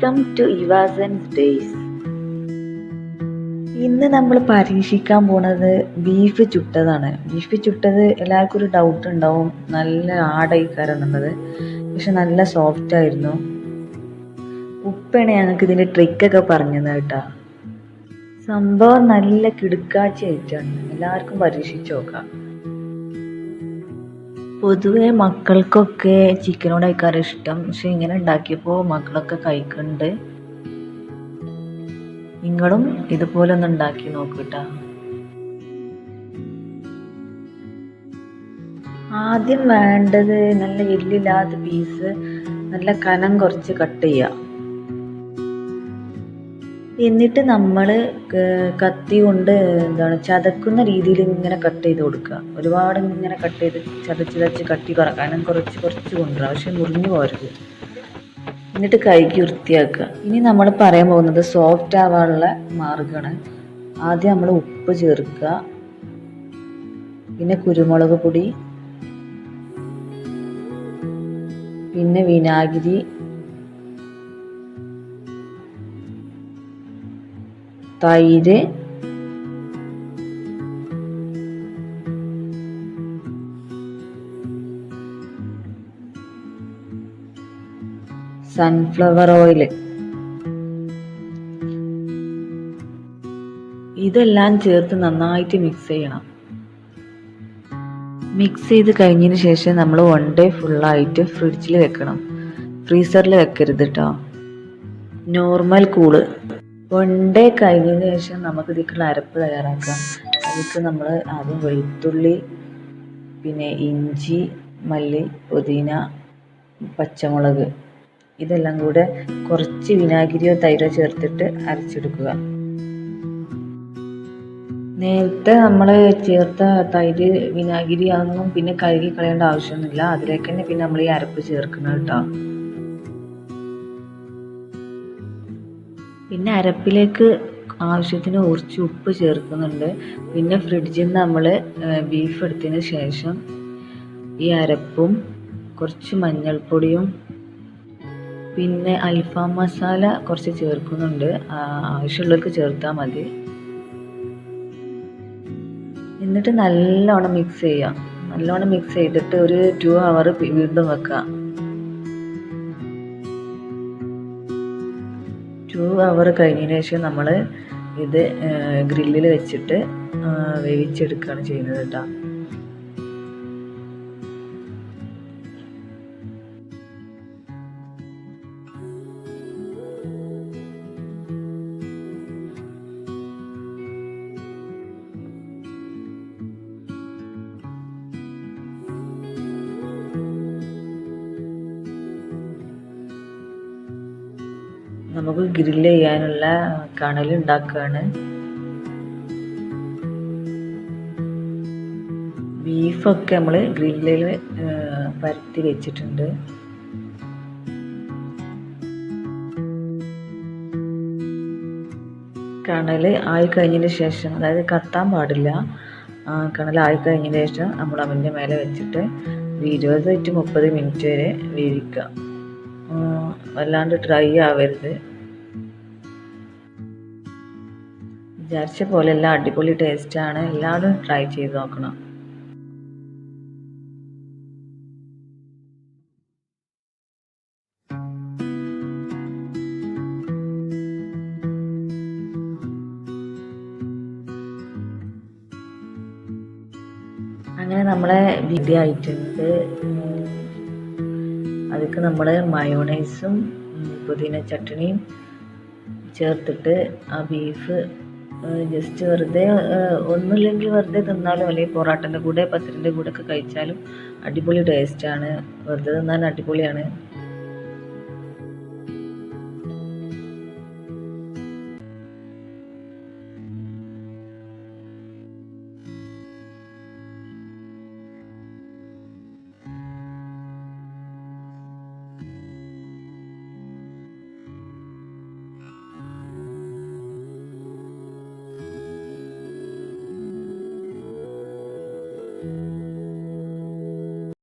Welcome to ഇവാസൻസ് days ഇന്ന് നമ്മൾ പരീക്ഷിക്കാൻ പോണത് ബീഫ് ചുട്ടതാണ്. ബീഫ് ചുട്ടത് എല്ലാവർക്കും ഒരു ഡൗട്ട് ഉണ്ടാവും. നല്ല ആടയിക്കാരം എന്നുള്ളത് പക്ഷെ നല്ല സോഫ്റ്റ് ആയിരുന്നു. ഉപ്പണ ഞങ്ങൾക്ക് ഇതിന്റെ ട്രിക്കൊക്കെ പറഞ്ഞത് കേട്ടാ. സംഭവം നല്ല കിടുക്കാഴ്ച ആയിട്ടാണ്. എല്ലാവർക്കും പരീക്ഷിച്ച് നോക്കാം. പൊതുവെ മക്കൾക്കൊക്കെ ചിക്കനോട് കഴിക്കാറ് ഇഷ്ടം. പക്ഷെ ഇങ്ങനെ ഉണ്ടാക്കിയപ്പോൾ മക്കളൊക്കെ കഴിക്കുന്നുണ്ട് നിങ്ങളും ഇതുപോലെ ഒന്ന് ഉണ്ടാക്കി നോക്കൂട്ടാ. ആദ്യം വേണ്ടത് നല്ല എല്ലില്ലാത്ത പീസ് നല്ല കനം കുറച്ച് കട്ട് ചെയ്യുക എന്നിട്ട് നമ്മൾ കത്തി കൊണ്ട് എന്താണ് ചതക്കുന്ന രീതിയിൽ ഇങ്ങനെ കട്ട് ചെയ്ത് കൊടുക്കുക. ഒരുപാട് ഇങ്ങനെ കട്ട് ചെയ്ത് ചതച്ച് ചതച്ച് കട്ടി കുറക്കാനും കുറച്ച് കുറച്ച് കൊണ്ടുവരാം. പക്ഷെ മുറിഞ്ഞു പോരുത് എന്നിട്ട് കൈക്ക് വൃത്തിയാക്കുക. ഇനി നമ്മൾ പറയാൻ പോകുന്നത് സോഫ്റ്റ് ആവാനുള്ള മാർഗമാണ്. ആദ്യം നമ്മൾ ഉപ്പ് ചേർക്കുക. പിന്നെ കുരുമുളക് പൊടി. പിന്നെ വിനാഗിരി. തൈര്. സൺഫ്ലവർ ഓയിൽ ഇതെല്ലാം ചേർത്ത് നന്നായിട്ട് മിക്സ് ചെയ്യണം. മിക്സ് ചെയ്ത് കഴിഞ്ഞതിന് ശേഷം നമ്മൾ വൺ ഡേ ഫുള്ളായിട്ട് ഫ്രിഡ്ജിൽ വെക്കണം. ഫ്രീസറിൽ വെക്കരുത് കേട്ടോ നോർമൽ കൂൾ വൺ ഡേ കഴിഞ്ഞതിന് ശേഷം നമുക്ക് ഇതിലേക്കുള്ള അരപ്പ് തയ്യാറാക്കാം. അതിലേക്ക് നമ്മൾ ആദ്യം വെളുത്തുള്ളി പിന്നെ ഇഞ്ചി മല്ലി പുതിന പച്ചമുളക് ഇതെല്ലാം കൂടെ കുറച്ച് വിനാഗിരിയോ തൈരോ ചേർത്തിട്ട് അരച്ചെടുക്കുക. നേരത്തെ നമ്മൾ ചേർത്ത തൈര് വിനാഗിരി അതൊന്നും പിന്നെ കഴുകി കളയേണ്ട ആവശ്യമൊന്നുമില്ല. അതിലേക്ക് തന്നെ പിന്നെ നമ്മൾ ഈ അരപ്പ് ചേർക്കുന്നത് കേട്ടോ. പിന്നെ അരപ്പിലേക്ക് ആവശ്യത്തിന് കുറച്ച് ഉപ്പ് ചേർക്കുന്നുണ്ട്. പിന്നെ ഫ്രിഡ്ജിൽ നിന്ന് നമ്മൾ ബീഫ് എടുത്തതിന് ശേഷം ഈ അരപ്പും കുറച്ച് മഞ്ഞൾപ്പൊടിയും പിന്നെ അൽഫാം മസാല കുറച്ച് ചേർക്കുന്നുണ്ട്. ആവശ്യമുള്ളവർക്ക് ചേർത്താൽ മതി. എന്നിട്ട് നല്ലോണം മിക്സ് ചെയ്യാം. നല്ലോണം മിക്സ് ചെയ്തിട്ട് ഒരു ടു അവർ വീണ്ടും വെക്കാം. ടു അവർ കഴിഞ്ഞതിന് ശേഷം നമ്മൾ ഇത് ഗ്രില്ലിൽ വെച്ചിട്ട് വേവിച്ചെടുക്കുകയാണ് ചെയ്യുന്നത് കേട്ടോ നമുക്ക് ഗ്രില്ല് ചെയ്യാനുള്ള കണൽ ഉണ്ടാക്കുകയാണ് ബീഫൊക്കെ നമ്മൾ ഗ്രില്ലിൽ പരത്തി വെച്ചിട്ടുണ്ട്. കണൽ ആയിക്കഴിഞ്ഞതിന് ശേഷം അതായത് കത്താൻ പാടില്ല. കണൽ ആയിക്കഴിഞ്ഞതിന് ശേഷം നമ്മൾ അവന്റെ മേലെ വെച്ചിട്ട് ഇരുപത് ടു മുപ്പത് മിനിറ്റ് വരെ വേവിക്കുക. വല്ലാണ്ട് ഡ്രൈ ആവരുത്. വിചാരിച്ച പോലെ എല്ലാം അടിപൊളി ടേസ്റ്റാണ് എല്ലാവരും ട്രൈ ചെയ്ത് നോക്കണം. അങ്ങനെ നമ്മളെ വീഡിയോ ആയിട്ടുണ്ട്. അതിക്ക് നമ്മൾ മയോണൈസും പുതിന ചട്ടണിയും ചേർത്തിട്ട് ആ ബീഫ് ജസ്റ്റ് വെറുതെ ഒന്നുമില്ലെങ്കിൽ വെറുതെ തിന്നാലും അല്ലെങ്കിൽ പൊറാട്ടന്റെ കൂടെ പത്തിരിന്റെ കൂടെ ഒക്കെ കഴിച്ചാലും അടിപൊളി ടേസ്റ്റാണ് വെറുതെ തിന്നാൻ അടിപൊളിയാണ്.